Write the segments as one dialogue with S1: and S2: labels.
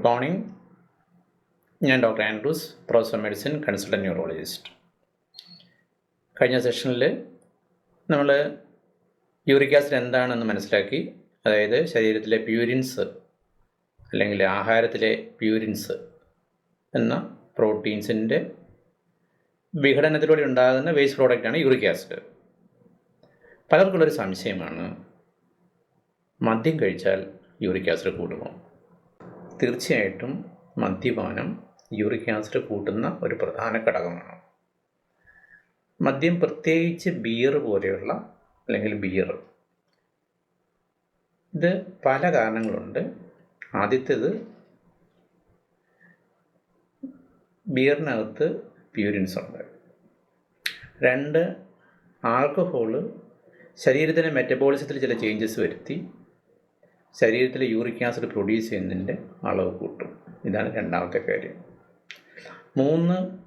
S1: Good morning. ഞാൻ doctor Andrews professor medicine consultant neurologist. കഴിഞ്ഞ സെഷനിൽ നമ്മൾ യൂറിക് ആസിഡ് എന്താണെന്ന് മനസ്സിലാക്കി. അതായത് ശരീരത്തിലെ പ്യൂരിൻസ് അല്ലെങ്കിൽ ആഹാരത്തിലെ പ്യൂരിൻസ് എന്ന പ്രോട്ടീൻസിന്റെ വിഘടനത്തിലൂടെ ഉണ്ടാകുന്ന വേസ്റ്റ് പ്രോഡക്റ്റാണ് യൂറിക് ആസിഡ്. പലർക്കുള്ളൊരു സംശയമാണ് മദ്യം കഴിച്ചാൽ യൂറിക് ആസിഡ് കൂടുമോ? തീർച്ചയായിട്ടും മദ്യപാനം യൂറിക് ആസിഡ് കൂട്ടുന്ന ഒരു പ്രധാന ഘടകമാണ്. മദ്യം പ്രത്യേകിച്ച് ബിയർ പോലെയുള്ള അല്ലെങ്കിൽ ബിയർ ഇത് പല കാരണങ്ങളുണ്ട്. ആദ്യത്തേത് ബിയറിനകത്ത് പ്യൂരിൻസ് ഉണ്ട്. രണ്ട് ആൽക്കഹോൾ ശരീരത്തിന്റെ മെറ്റബോളിസത്തിൽ ചില ചേഞ്ചസ് വരുത്തി ശരീരത്തിൽ യൂറിക് ആസിഡ് പ്രൊഡ്യൂസ് ചെയ്യുന്നതിന്റെ അളവ് കൂട്ടും. ഇതാണ് രണ്ടാമത്തെ കാര്യം. മൂന്ന്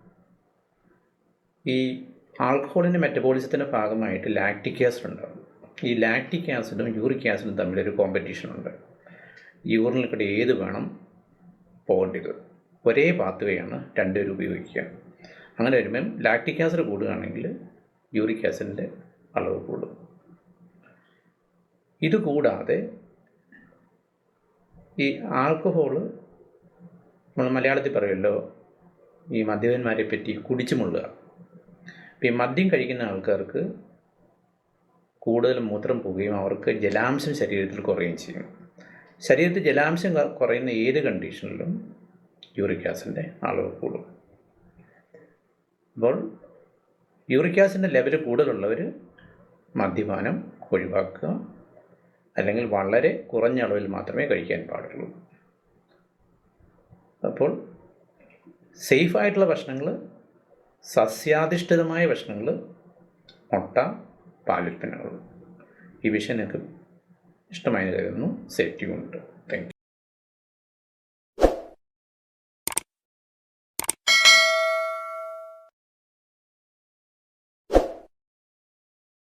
S1: ഈ ആൽക്കഹോളിന്റെ മെറ്റബോളിസത്തിന്റെ ഭാഗമായിട്ട് ലാക്റ്റിക് ആസിഡ് ഉണ്ടാകും. ഈ ലാക്റ്റിക് ആസിഡും യൂറിക് ആസിഡും തമ്മിലൊരു കോമ്പറ്റീഷൻ ഉണ്ട്. യൂറിനിൽ കൂടെ ഏത് വേണം പോകേണ്ടത് ഒരേ പാത്വേയാണ് രണ്ടുപേരും ഉപയോഗിക്കുക. അങ്ങനെ വരുമ്പം ലാക്റ്റിക് ആസിഡ് കൂടുകയാണെങ്കിൽ യൂറിക് ആസിഡിന്റെ അളവ് കൂടും. ഇത് കൂടാതെ ഈ ആൽക്കഹോൾ നമ്മൾ മലയാളത്തിൽ പറയുമല്ലോ ഈ മദ്യപന്മാരെ പറ്റി കുടിച്ചു മുള്ളുക. അപ്പം ഈ മദ്യം കഴിക്കുന്ന ആൾക്കാർക്ക് കൂടുതൽ മൂത്രം പോവുകയും അവർക്ക് ജലാംശം ശരീരത്തിൽ കുറയുകയും ചെയ്യും. ശരീരത്തിൽ ജലാംശം കുറയുന്ന ഏത് കണ്ടീഷനിലും യൂറിക് ആസിഡിന്റെ അളവ് കൂടും. അപ്പോൾ യൂറിക് ആസിഡിന്റെ ലെവൽ കൂടുതലുള്ളവർ മദ്യപാനം ഒഴിവാക്കുക അല്ലെങ്കിൽ വളരെ കുറഞ്ഞ അളവിൽ മാത്രമേ കഴിക്കാൻ പാടുള്ളൂ. അപ്പോൾ സേഫ് ആയിട്ടുള്ള ഭക്ഷണങ്ങൾ സസ്യാധിഷ്ഠിതമായ ഭക്ഷണങ്ങൾ മുട്ട പാലുൽപ്പന്നങ്ങൾ. ഈ വിഷയം നിങ്ങൾക്ക് ഇഷ്ടമായി കരുതുന്നു. സേഫ്റ്റി ഉണ്ട് താങ്ക്